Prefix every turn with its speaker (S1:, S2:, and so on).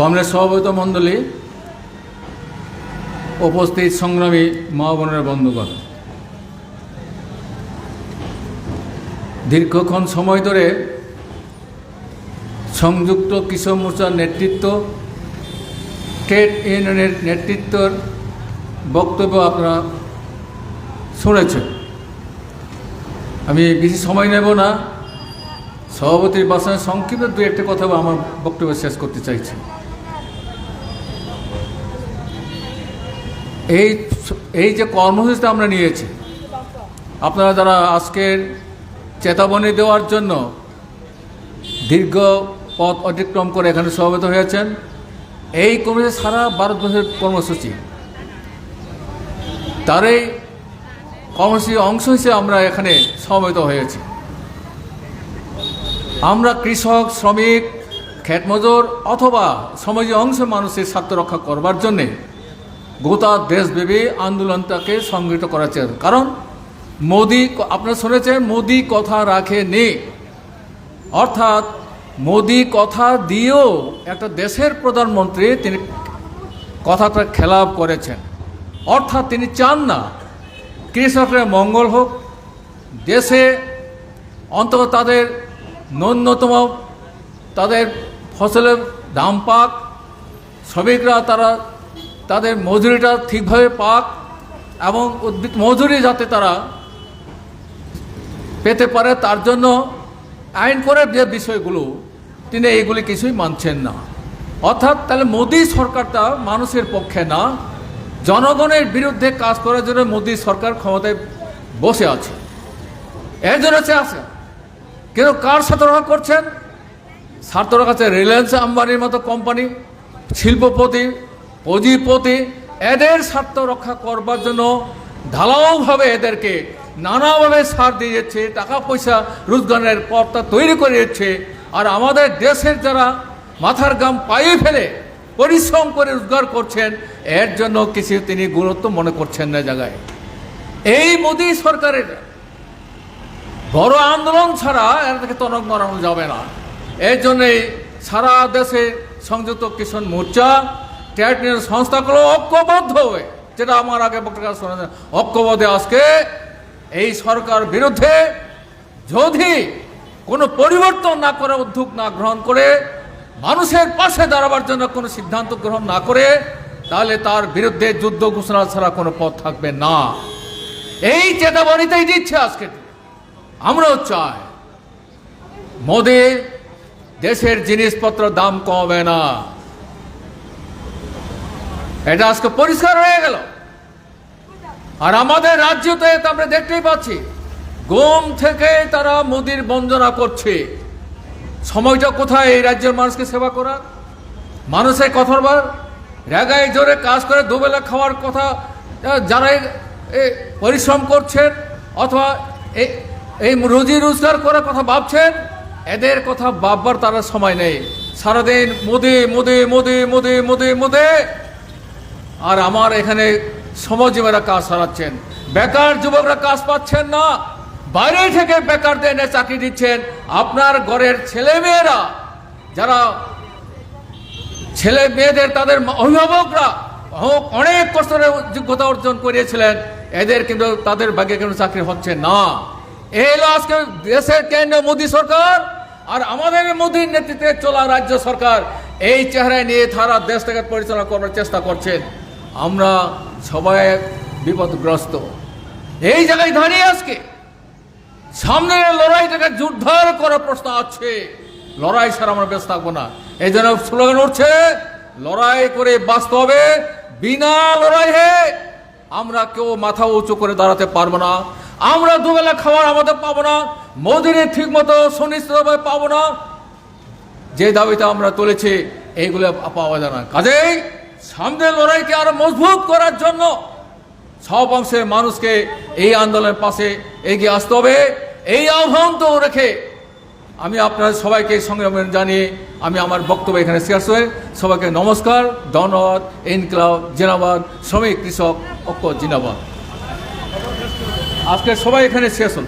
S1: কংগ্রেস সভাপতি মণ্ডলী উপস্থিত সংগ্রামী মা বোনের বন্ধুগণ। দীর্ঘক্ষণ সময় ধরে সংযুক্ত কৃষক মোর্চার নেতৃত্ব, ট্রেড ইউনিয়নের নেতৃত্বর বক্তব্য আপনারা শুনেছেন। আমি বেশি সময় নেব না। সভাপতির বাসায় সংক্ষিপ্ত দু একটা কথা আমার বক্তব্য শেষ করতে চাইছি। এই এই যে কর্মসূচিটা আমরা নিয়েছি, আপনারা যারা আজকের চেতাবনী দেওয়ার জন্য দীর্ঘ পথ অতিক্রম করে এখানে সমাবেত হয়েছেন, এই কর্মসূচি সারা ভারতবর্ষের কর্মসূচি। তারই কর্মসূচির অংশ হিসেবে আমরা এখানে সমবেত হয়েছি। আমরা কৃষক, শ্রমিক খেতমজুর অথবা সমাজের অংশ মানুষের স্বার্থ রক্ষা করবার জন্যে গোটা দেশব্যাপী আন্দোলনটাকে সংগঠিত করা চাই কারণ মোদি আপনারা শুনেছেন, মোদি কথা রাখে নি অর্থাৎ মোদি কথা দিয়েও একটা দেশের প্রধানমন্ত্রী তিনি কথাটা খেলাপ করেছেন। অর্থাৎ তিনি চান না কৃষকের মঙ্গল হোক, দেশে অন্তত তাদের ন্যূনতম তাদের ফসলের দাম পাক, শ্রমিকরা তারা তাদের মজুরিটা ঠিকভাবে পাক এবং উদ্ভিদ মজুরি যাতে তারা পেতে পারে, তার জন্য আইন করে যে বিষয়গুলো, তিনি এইগুলি কিছুই মানছেন না। অর্থাৎ তাহলে মোদী সরকারটা মানুষের পক্ষে না, জনগণের বিরুদ্ধে কাজ করার জন্য মোদী সরকার ক্ষমতায় বসে আছে। এর জন্য আছে। কিন্তু কার সাথে করছেন? স্বার্থ রক্ষাচ্ছে রিলায়েন্স আম্বানির মতো কোম্পানি, শিল্পপতি পুঁজিপতি এদের স্বার্থ রক্ষা করবার জন্য ঢালাওভাবে এদেরকে নানাভাবে সার দিয়ে যাচ্ছে টাকা পয়সা রোজগারের পথটা তৈরি করে যাচ্ছে। আর আমাদের দেশের যারা মাথার গাম পায়ে ফেলে পরিশ্রম করে রোজগার করছেন, এর জন্য কিছু তিনি গুরুত্ব মনে করছেন না জায়গায়। এই মোদী সরকারের বড় আন্দোলন ছাড়া এর থেকে তনক নড়ানো যাবে না। এর জন্যই সারা দেশে সংযুক্ত কিষাণ মোর্চা ট্রেড ইউনিয়ন সংস্থাগুলো ঐক্যবদ্ধ হয়ে, যেটা আমার আগে বক্তব্য শোনা ঐক্যবদ্ধে আজকে এই সরকার বিরুদ্ধে যদি কোনো পরিবর্তন না করে, উদ্যোগ না গ্রহণ করে, মানুষের পাশে দাঁড়াবার জন্য কোনো সিদ্ধান্ত গ্রহণ না করে, তাহলে তার বিরুদ্ধে যুদ্ধ ঘোষণা ছাড়া কোনো পথ থাকবে না। এই চেতাবনীতেই দিচ্ছে আজকে। আমরাও চাই, মোদী দেশের জিনিসপত্র দাম কমবে না। এটা আজকে পরিষ্কার হয়ে গেল। আর আমাদের রাজ্যতে আমরা দেখতেই পাচ্ছি গম থেকে তারা মোদির বঞ্চনা করছে। সময়টা কোথায়? এই রাজ্যের মানুষকে সেবা করার? মানুষের কথার বার রেগায় জোরে কাজ করে দুবেলা খাওয়ার কথা যারা পরিশ্রম করছেন অথবা এই রুজি রোজগার করার কথা ভাবছেন, এদের কথা ভাববার তারা সময় নেই। সারাদিন মোদি মোদি মোদি মোদি মোদি, মোদে আর আমার এখানে শ্রমজীবীরা কাজ সারাচ্ছেন। বেকার যুবকরা কাজ পাচ্ছেন না। বাইরে থেকে বেকারদের এনে চাকরি দিচ্ছেন। আপনার ঘরের ছেলে মেয়েরা যারা ছেলে মেয়েদের তাদের অভিভাবকরা অনেক কষ্টের যোগ্যতা অর্জন করিয়েছিলেন। এদের কিন্তু তাদের ভাগ্যে কোনো চাকরি হচ্ছে না। এই হলো আজকে দেশের কেন্দ্র মোদী সরকার? আর আমাদের মোদীর নেতৃত্বে চলা রাজ্য সরকার এই চেহারায় নিয়ে তারা দেশ থেকে পরিচালনা করার চেষ্টা করছেন। আমরা সবাই বিপদগ্রস্ত। এই জায়গায় দাঁড়িয়ে আজকে সামনের লড়াইটাকে যুদ্ধার করার প্রশ্ন আছে। লড়াই ছাড়া আমরা ব্যস্ত থাকব না। এই জন্য স্লোগান উঠছে, লড়াই করে বাঁচতে হবে, বিনা লড়াই হে আমরা কেউ মাথা উঁচু করে দাঁড়াতে পারব না। আমরা দুবেলা খাবার আমাদের পাবো না মোদিরে ঠিক মতো সুনিশ্চিতভাবে পাবো না। যে দাবিটা আমরা তুলেছি, এইগুলো পাওয়া যায় না। কাজেই সামনের লড়াইকে আরও মজবুত করার জন্য সব অংশের মানুষকে এই আন্দোলনের পাশে এগিয়ে আসতে হবে। এই আহ্বান তো রেখে আমি আপনার সবাইকে সংগ্রাম জানিয়ে আমি আমার বক্তব্য এখানে শেষ হয়ে সবাইকে নমস্কার। ধন্যবাদ। ইনকলাব জিনাবাদ শ্রমিক, কৃষক, ঐক্য জিনাবাদ আজকে সবাই এখানে শেষ হল।